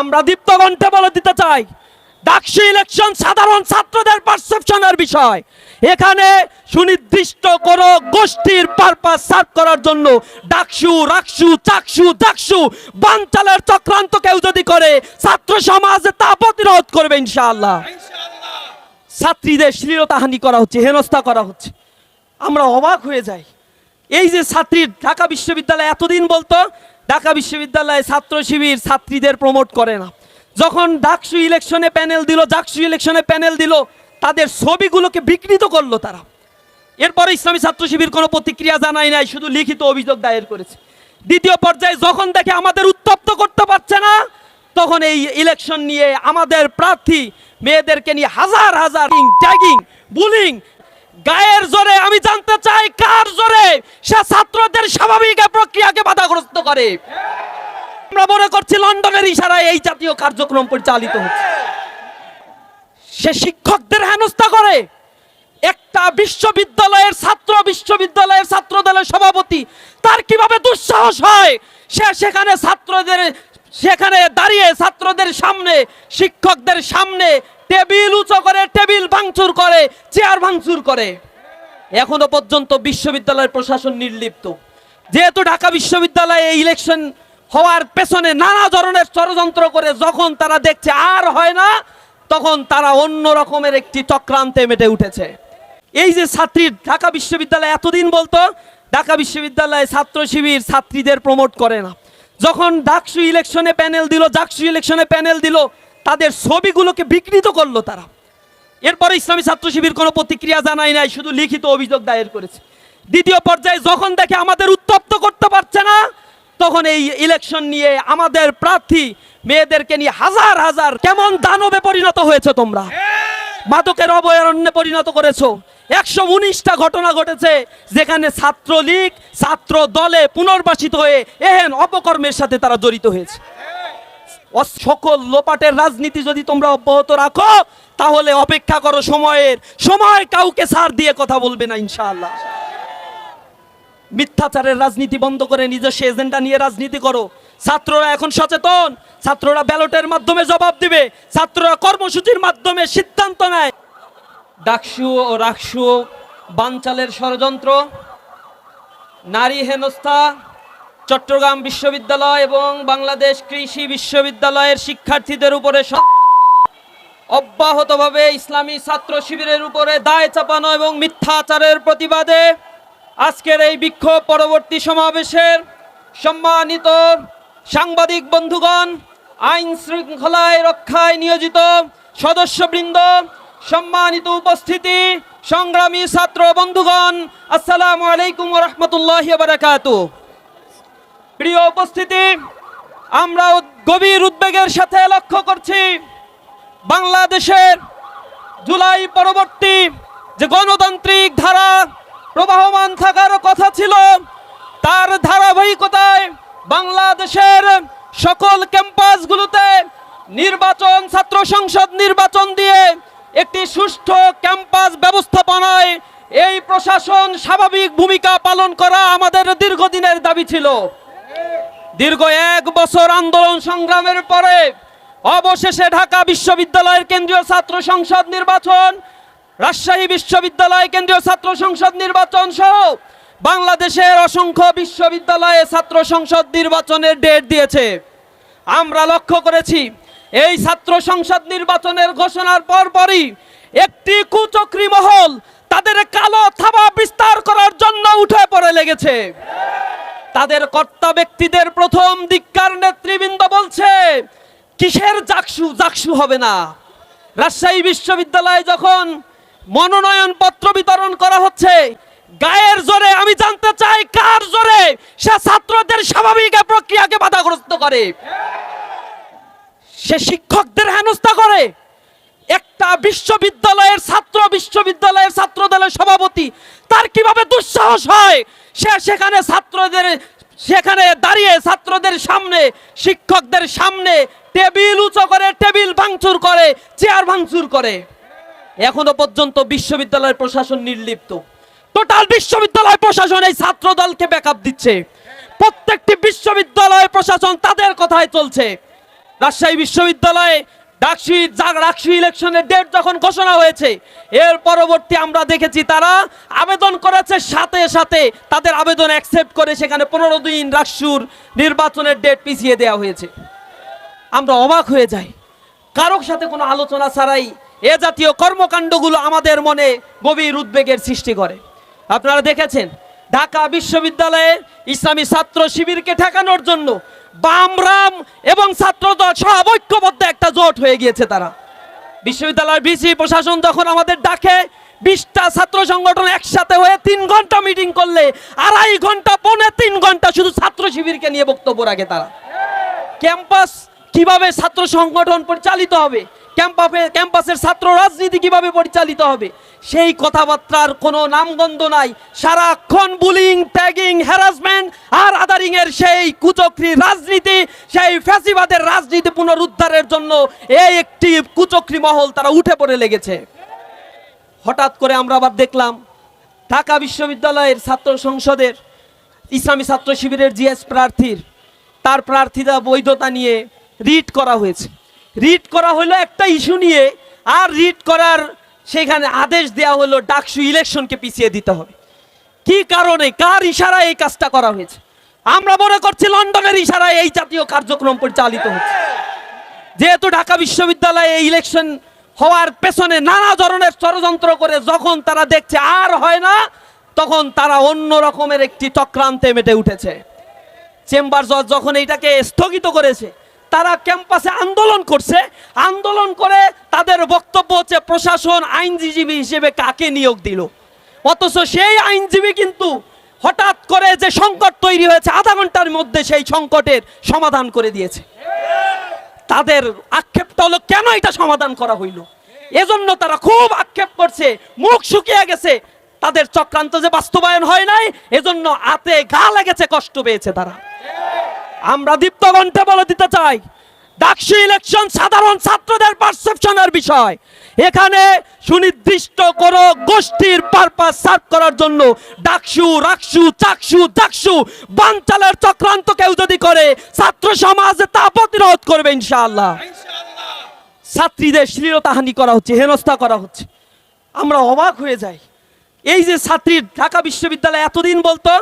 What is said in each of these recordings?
আমরা দীপ্ত কণ্ঠে বলে দিতে চাই, ডাকসু ইলেকশন সাধারণ ছাত্রদের পারসেপশনের বিষয়। এখানে সুনির্দিষ্ট কোন গোষ্ঠীর পারপাস সার্ভ করার জন্য ডাকসু, রাকসু, চাকসু ডাকসু বানচালের চক্রান্ত কেউ যদি করে, ছাত্র সমাজ তা প্রতিরোধ করবে ইনশাআল্লাহ। ছাত্রীদের শ্লীলতাহানি করা হচ্ছে, হেনস্থা করা হচ্ছে। আমরা অবাক হয়ে যাই। এই যে ছাত্রী ঢাকা বিশ্ববিদ্যালয় এতদিন বলতো ঢাকা বিশ্ববিদ্যালয়ে ছাত্র শিবির ছাত্রীদের প্রমোট করে না। যখন ডাকসু ইলেকশনে প্যানেল দিল, ডাকসু ইলেকশনে প্যানেল দিল, তাদের ছবিগুলোকে বিকৃত করল তারা। এরপরে ইসলামী ছাত্র শিবির কোনো প্রতিক্রিয়া জানায় নাই, শুধু লিখিত অভিযোগ দায়ের করেছে। দ্বিতীয় পর্যায়ে যখন দেখে আমাদের উত্তপ্ত করতে পারছে না, তখন এই ইলেকশন নিয়ে আমাদের প্রার্থী মেয়েদেরকে নিয়ে হাজার হাজার ট্যাগিং বুলিং গায়ের জোরে আমি জানতে চাই কার জোরে সে ছাত্রদের স্বাভাবিক প্রক্রিয়াকে বাধাগ্রস্ত করে। আমরা মনে করছি লন্ডনের ইশারায় এই জাতীয় কার্যক্রম পরিচালিত হচ্ছে। সে শিক্ষকদের হেনস্থা করে। একটা বিশ্ববিদ্যালয়ের ছাত্র বিশ্ববিদ্যালয়ের ছাত্র দলের সভাপতি, তার কীভাবে দুঃসাহস হয়? সে সেখানে ছাত্রদের, সেখানে দাঁড়িয়ে ছাত্রদের সামনে, শিক্ষকদের সামনে টেবিল উঁচু করে, টেবিল ভাঙচুর করে, চেয়ার ভাঙচুর করে। এখনও পর্যন্ত বিশ্ববিদ্যালয়ের প্রশাসন নির্লিপ্ত। যেহেতু ঢাকা বিশ্ববিদ্যালয়ে ইলেকশন হওয়ার পেছনে নানা ধরনের ষড়যন্ত্র করে যখন তারা দেখছে আর হয় না, তখন তারা অন্য রকমের একটি চক্রান্তে মেটে উঠেছে। এই যে ছাত্রী ঢাকা বিশ্ববিদ্যালয় এতদিন বলতো, ঢাকা বিশ্ববিদ্যালয়ে ছাত্র শিবির ছাত্রীদের প্রমোট করে না। যখন ডাকসু ইলেকশনে প্যানেল দিল ডাকসু ইলেকশনে প্যানেল দিল তাদের ছবিগুলোকে বিকৃত করল তারা। এরপরে ইসলামী ছাত্র শিবির কোনো প্রতিক্রিয়া জানায় নাই, শুধু লিখিত অভিযোগ দায়ের করেছে। দ্বিতীয় পর্যায়ে যখন দেখে আমাদের উত্তপ্ত করতে পারছে না, তখন এই ইলেকশন নিয়ে আমাদের প্রার্থী মেয়েদেরকে নিয়ে হাজার হাজার কেমন দানবে পরিণত হয়েছে তোমরা। মাদকের অভয়ারণ্যে পরিণত করেছ। একশো উনিশটা ঘটনা ঘটেছে যেখানে ছাত্রলীগ ছাত্র দলে পুনর্বাসিত হয়ে এহেন অপকর্মের সাথে তারা জড়িত হয়েছে। সকল লোপাটের রাজনীতি যদি তোমরা অব্যাহত রাখো, তাহলে অপেক্ষা করো সময়ের। সময় কাউকে ছাড় দিয়ে কথা বলবে না, ইনশাআল্লাহ। মিথ্যাচারের রাজনীতি বন্ধ করে নিজস্ব এজেন্ডা নিয়ে রাজনীতি করো। ছাত্ররা এখন সচেতন। ছাত্ররা ব্যালটের মাধ্যমে জবাব দিবে। ছাত্ররা কর্মসূচির মাধ্যমে সিদ্ধান্ত নেয়। ডাকসু ও রাকসু, বানচালের ষড়যন্ত্র, নারী হেনস্থা চট্টগ্রাম বিশ্ববিদ্যালয় এবং বাংলাদেশ কৃষি বিশ্ববিদ্যালয়ের শিক্ষার্থীদের উপরে অব্যাহতভাবে ইসলামী ছাত্র শিবিরের উপরে দায় চাপানো এবং মিথ্যাচারের প্রতিবাদে আজকের এই বিক্ষোভ পরবর্তী সমাবেশের সম্মানিত সাংবাদিক বন্ধুগণ, আইন শৃঙ্খলায় রক্ষায় নিয়োজিত সদস্যবৃন্দ, সম্মানিত উপস্থিতি, সংগ্রামী ছাত্র বন্ধুগণ, আসসালামু আলাইকুম রহমতুল্লাহ বারাকাতু প্রিয় উপস্থিতি আমরা গভীর উদ্বেগের সাথে লক্ষ্য করছি বাংলাদেশের জুলাই পরবর্তী যে গণতান্ত্রিক ধারা প্রবাহমান থাকার কথা ছিল, তার ধারাবাহিকতায় বাংলাদেশের সকল ক্যাম্পাসগুলোতে নির্বাচন, ছাত্র সংসদ নির্বাচন দিয়ে একটি সুষ্ঠু ক্যাম্পাস ব্যবস্থাপনায় এই প্রশাসন স্বাভাবিক ভূমিকা পালন করা আমাদের দীর্ঘদিনের দাবি ছিল। দীর্ঘ এক বছর আন্দোলন সংগ্রামের পরে অবশেষে ঢাকা বিশ্ববিদ্যালয়ের কেন্দ্রীয় ছাত্র সংসদ নির্বাচন, রাজশাহী বিশ্ববিদ্যালয় কেন্দ্রীয় ছাত্র সংসদ নির্বাচন সহ বাংলাদেশের অসংখ্য বিশ্ববিদ্যালয়ে ছাত্র সংসদ নির্বাচনের ডেট দিয়েছে। আমরা লক্ষ্য করেছি, এই ছাত্র সংসদ নির্বাচনের ঘোষণার পরপরই একটি কুচক্রী মহল তাদের কালো থাবা বিস্তার করার জন্য উঠে পড়ে লেগেছে। তাদের কর্তা ব্যক্তিদের প্রথম দিককার নেতৃবৃন্দ বলছে, কিসের জাকসু? জাকসু হবে না। রাজশাহী বিশ্ববিদ্যালয়ে যখন মনোনয়ন পত্র বিতরণ করা হচ্ছে, গায়ের জোরে আমি জানতে চাই, কার জোরে সে ছাত্রদের স্বাভাবিক প্রক্রিয়াকে বাধাগ্রস্ত করে? সে শিক্ষকদের হেনস্থা করে? একটা বিশ্ববিদ্যালয়ের ছাত্র বিশ্ববিদ্যালয়ের ছাত্র দলের সভাপতি, তার কীভাবে দুঃসাহস হয়? সে সেখানে ছাত্রদের, সেখানে দাঁড়িয়ে ছাত্রদের সামনে, শিক্ষকদের সামনে টেবিল উঁচু করে টেবিল ভাঙচুর করে, চেয়ার ভাঙচুর করে। এখনও পর্যন্ত বিশ্ববিদ্যালয়ের প্রশাসন নির্লিপ্ত। টোটাল বিশ্ববিদ্যালয় প্রশাসন এই ছাত্র দলকে ব্যাকআপ দিচ্ছে। প্রত্যেকটি বিশ্ববিদ্যালয় প্রশাসন তাদের কথায় চলছে। রাজশাহী বিশ্ববিদ্যালয়ে ডাকসি ডাকসি ইলেকশনের ডেট যখন ঘোষণা হয়েছে, এর পরবর্তী আমরা দেখেছি তারা আবেদন করেছে সাথে সাথে তাদের আবেদন অ্যাকসেপ্ট করে সেখানে পনেরো দিন রাকসুর নির্বাচনের ডেট পিছিয়ে দেওয়া হয়েছে। আমরা অবাক হয়ে যাই। কারোর সাথে কোনো আলোচনা ছাড়াই এ জাতীয় কর্মকাণ্ডগুলো আমাদের মনে গভীর উদ্বেগের সৃষ্টি করে। আপনারা দেখেছেন, ঢাকা বিশ্ববিদ্যালয়ে ইসলামী ছাত্র শিবিরকে ঠেকানোর জন্য বামরাম এবং ছাত্রদল সব ঐক্যবদ্ধ একটা জোট হয়ে গিয়েছে তারা। বিশ্ববিদ্যালয়ের বিসি প্রশাসন যখন আমাদের ডাকে, বিশটা ছাত্র সংগঠন একসাথে হয়ে তিন ঘণ্টা মিটিং করলে, আড়াই ঘণ্টা, পৌনে তিন ঘণ্টা শুধু ছাত্র শিবিরকে নিয়ে বক্তব্য রাখে তারা। ক্যাম্পাস কীভাবে ছাত্র সংগঠন পরিচালিত হবে? ক্যাম্পাসে ক্যাম্পাসের ছাত্র রাজনীতি কীভাবে পরিচালিত হবে? সেই কথাবার্তার কোনো নামগন্ধ নাই। সারাক্ষণ বুলিং ট্যাগিং হ্যারাসমেন্ট আর আদারিং এর সেই কুচক্রি রাজনীতি, সেই ফ্যাসিবাদের রাজনীতি পুনরুদ্ধারের জন্য এই একটি কুচক্রি মহল তারা উঠে পড়ে লেগেছে। হঠাৎ করে আমরা আবার দেখলাম, ঢাকা বিশ্ববিদ্যালয়ের ছাত্র সংসদের ইসলামী ছাত্র শিবিরের জিএস প্রার্থীর, তার প্রার্থীরা বৈধতা নিয়ে রিট করা হয়েছে। রিট করা হলো একটা ইস্যু নিয়ে, আর রিট করার সেখানে আদেশ দেওয়া হলো ডাকসু ইলেকশনকে পিছিয়ে দিতে হবে। কি কারণে? কার ইশারায় এই কাজটা করা হয়েছে? আমরা মনে করছি লন্ডনের ইশারায় এই জাতীয় কার্যক্রম পরিচালিত হচ্ছে। যেহেতু ঢাকা বিশ্ববিদ্যালয়ে ইলেকশন হওয়ার পেছনে নানা ধরনের ষড়যন্ত্র করে যখন তারা দেখছে আর হয় না, তখন তারা অন্য রকমের একটি চক্রান্তে মেটে উঠেছে। চেম্বার জজ যখন এইটাকে স্থগিত করেছে তারা ক্যাম্পাসে আন্দোলন করছে। আন্দোলন করে তাদের বক্তব্য হচ্ছে, প্রশাসন আইনজীবী হিসেবে কাকে নিয়োগ দিল? অথচ সেই আইনজীবী কিন্তু হঠাৎ করে যে সংকট তৈরি হয়েছে, আধা ঘণ্টার মধ্যে সেই সংকটের সমাধান করে দিয়েছে। তাদের আক্ষেপটা হলো, কেন এটা সমাধান করা হইল? এজন্য তারা খুব আক্ষেপ করছে, মুখ শুকিয়ে গেছে। তাদের চক্রান্ত যে বাস্তবায়ন হয় নাই, এজন্য আতে গা লেগেছে, কষ্ট পেয়েছে তারা। আমরা দীপ্ত কণ্ঠে বলে দিতে চাই, ডাকসু ইলেকশন সাধারণ ছাত্রদের পারসেপশনের বিষয়। এখানে সুনির্দিষ্ট কোন গোষ্ঠীর পারপাস সার্ভ করার জন্য ডাকসু, রাকসু, চাকসু চাকসু, বানচালের চক্রান্ত কেউ যদি করে, ছাত্র সমাজ তা প্রতিরোধ করবে ইনশাআল্লাহ। ছাত্রীদের শ্লীলতাহানি করা হচ্ছে, হেনস্থা করা হচ্ছে। আমরা অবাক হয়ে যাই। এই যে ছাত্রীর ঢাকা বিশ্ববিদ্যালয় এতদিন বলতো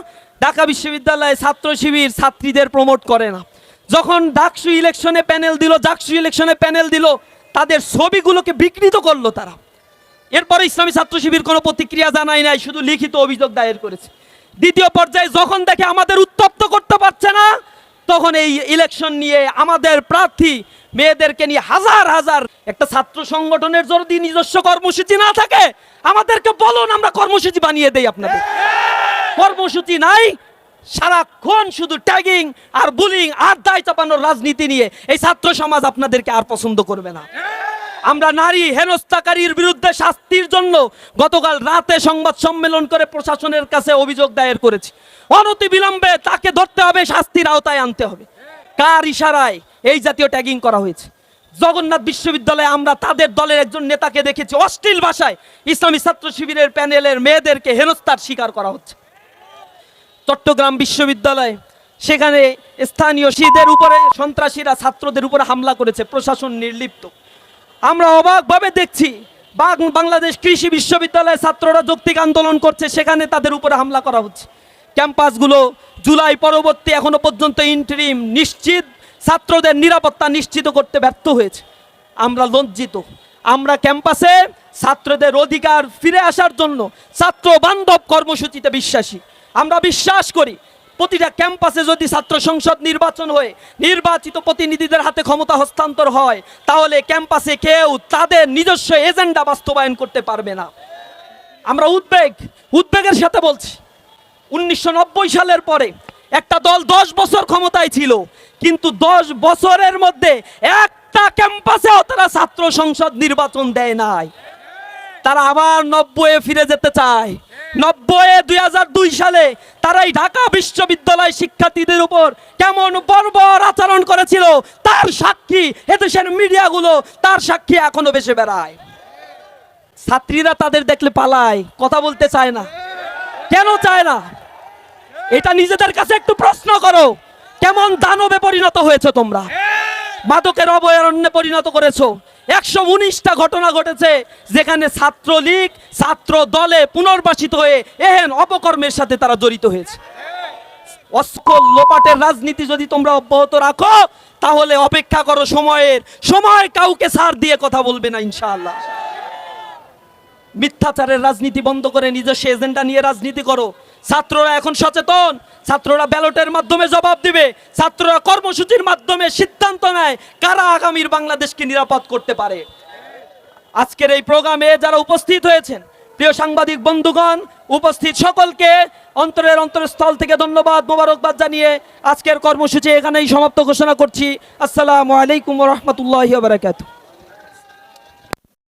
ঢাকা বিশ্ববিদ্যালয়ে ছাত্র শিবির ছাত্রীদের প্রমোট করে না। যখন ডাকসু ইলেকশনে প্যানেল দিল, ডাকসু ইলেকশনে প্যানেল দিল, তাদের ছবিগুলোকে বিকৃত করল তারা। এরপরে ইসলামী ছাত্র শিবির কোনো প্রতিক্রিয়া জানায় নাই, শুধু লিখিত অভিযোগ দায়ের করেছে। দ্বিতীয় পর্যায়ে যখন দেখে আমাদের উত্তপ্ত করতে পারছে না, তখন এই ইলেকশন নিয়ে আমাদের প্রার্থী মেয়েদেরকে নিয়ে হাজার হাজার একটা ছাত্র সংগঠনের যদি নিজস্ব কর্মসূচি না থাকে, আমাদেরকে বলুন, আমরা কর্মসূচি বানিয়ে দেই আপনাদের। কর্মসূচি নাই, সারাক্ষণ শুধু ট্যাগিং আর বুলিং আর দায় চাপানোর রাজনীতি নিয়ে এই ছাত্র সমাজ আপনাদেরকে আর পছন্দ করবে না। আমরা নারী হেনস্থাকারীর বিরুদ্ধে শাস্তির জন্য গতকাল রাতে সংবাদ সম্মেলন করে প্রশাসনের কাছে অভিযোগ দায়ের করেছি। অনতি বিলম্বে তাকে ধরতে হবে, শাস্তির আওতায় আনতে হবে। কার ইশারায় এই জাতীয় ট্যাগিং করা হয়েছে? জগন্নাথ বিশ্ববিদ্যালয়ে আমরা তাদের দলের একজন নেতাকে দেখেছি। অশ্লীল ভাষায় ইসলামী ছাত্র শিবিরের প্যানেলের মেয়েদেরকে হেনস্থার শিকার করা হচ্ছে। চট্টগ্রাম বিশ্ববিদ্যালয়, সেখানে স্থানীয় শীদের উপরে সন্ত্রাসীরা ছাত্রদের উপরে হামলা করেছে, প্রশাসন নির্লিপ্ত। আমরা অবাকভাবে দেখছি বাংলাদেশ কৃষি বিশ্ববিদ্যালয়ে ছাত্ররা যৌক্তিক আন্দোলন করছে, সেখানে তাদের উপরে হামলা করা হচ্ছে। ক্যাম্পাসগুলো জুলাই পরবর্তী এখনও পর্যন্ত ইন্টারিম নিশ্চিত, ছাত্রদের নিরাপত্তা নিশ্চিত করতে ব্যর্থ হয়েছে। আমরা লজ্জিত। আমরা ক্যাম্পাসে ছাত্রদের অধিকার ফিরে আসার জন্য ছাত্র বান্ধব কর্মসূচিতে বিশ্বাসী। আমরা বিশ্বাস করি, প্রতিটা ক্যাম্পাসে যদি ছাত্র সংসদ নির্বাচন হয়ে, নির্বাচিত প্রতিনিধিদের হাতে ক্ষমতা হস্তান্তর হয়, তাহলে ক্যাম্পাসে কেউ তাদের নিজস্ব এজেন্ডা বাস্তবায়ন করতে পারবে না। আমরা উদ্বেগ, উদ্বেগের সাথে বলছি, উনিশশো নব্বই সালের পরে একটা দল দশ বছর ক্ষমতায় ছিল, কিন্তু দশ বছরের মধ্যে একটা ক্যাম্পাসেও তারা ছাত্র সংসদ নির্বাচন দেয় নাই। তারা আবার নব্বইয়ে ফিরে যেতে চায়। নব্বইয়ে দুই হাজার দুই সালে তারা এই ঢাকা বিশ্ববিদ্যালয় শিক্ষার্থীদের উপর কেমন বর্বর আচরণ করেছিল, তার সাক্ষী এদেশের মিডিয়াগুলো, তার সাক্ষী এখনও বেশি বেড়ায়। ছাত্রীরা তাদের দেখলে পালায়, কথা বলতে চায় না। কেন চায় না? এটা নিজেদের কাছে একটু প্রশ্ন করো, কেমন দানবে পরিণত হয়েছে তোমরা? মাদকের অভয়ারণ্যে পরিণত করেছ একশো উনিশটা ঘটনা ঘটেছে যেখানে ছাত্রলীগ ছাত্র দলে পুনর্বাসিত হয়ে এহেন অপকর্মের সাথে তারা জড়িত হয়েছে। অস্কল লোপাটের রাজনীতি যদি তোমরা অব্যাহত রাখো, তাহলে অপেক্ষা করো সময়ের, সময় কাউকে সার দিয়ে কথা বলবে না, ইনশাআল্লাহ। মিথ্যাচারের রাজনীতি বন্ধ করে নিজস্ব এজেন্ডা নিয়ে রাজনীতি করো। ছাত্ররা এখন সচেতন, ছাত্ররা ব্যালটের মাধ্যমে জবাব দিবে, ছাত্ররা কর্মসূচির মাধ্যমে সিদ্ধান্ত নেয় কারা আগামীর বাংলাদেশকে নিরাপদ করতে পারে। আজকের এই প্রোগ্রামে যারা উপস্থিত হয়েছেন, প্রিয় সাংবাদিক বন্ধুগণ, উপস্থিত সকলকে অন্তরের অন্তরস্থল থেকে ধন্যবাদ, মোবারকবাদ জানিয়ে আজকের কর্মসূচি এখানেই সমাপ্ত ঘোষণা করছি। আসসালামু আলাইকুম রহমতুল্লাহ বারাকাতুহ।